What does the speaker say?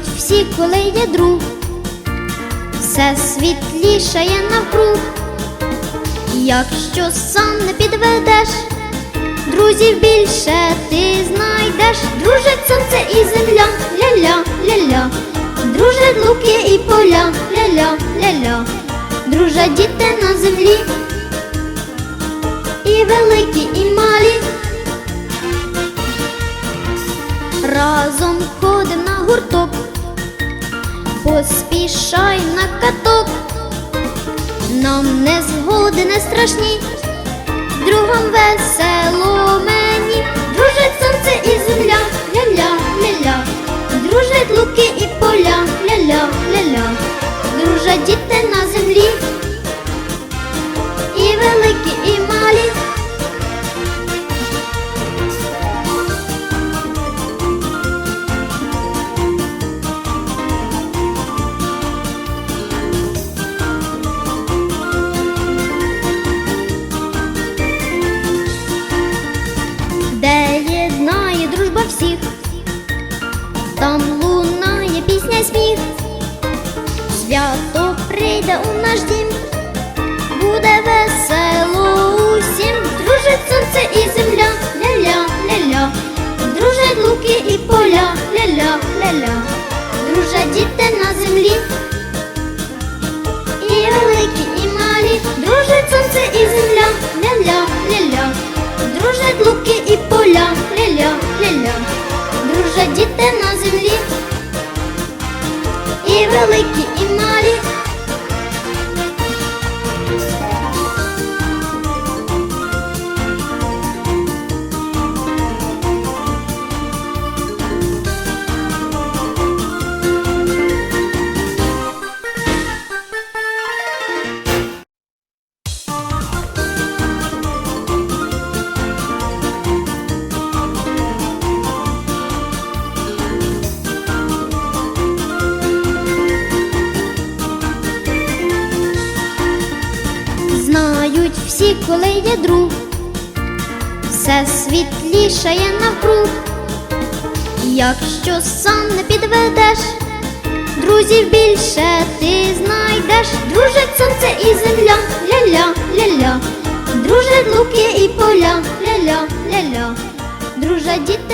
Знають всі, коли є друг, все світлішає навкруг. Якщо сам не підведеш, друзів більше ти знайдеш. Дружить сонце і земля, ля-ля, ля-ля, дружать луки і поля, ля-ля, ля-ля, дружать діти на землі, і великі, і малі. Разом ходим на гурток, поспішай на каток, нам не згоди не страшні, другом весело мені, дружить всіх, там лунає пісня сміх, свято прийде у наш дім, буде весело усім, дружить сонце і земля, ля-ля, ля-ля, дружать луки і поля, ля-ля, ля-ля, дружать діти на землі. І великі, і малі, дружать сонце і земля, ля-ля, ля-ля, Знають всі, коли є друг, все світлішає навкруг. Якщо сам не підведеш, друзів більше ти знайдеш. Дружить сонце і земля, ля-ля, ля-ля, дружать луки і поля, ля-ля, ля-ля, дружать діти.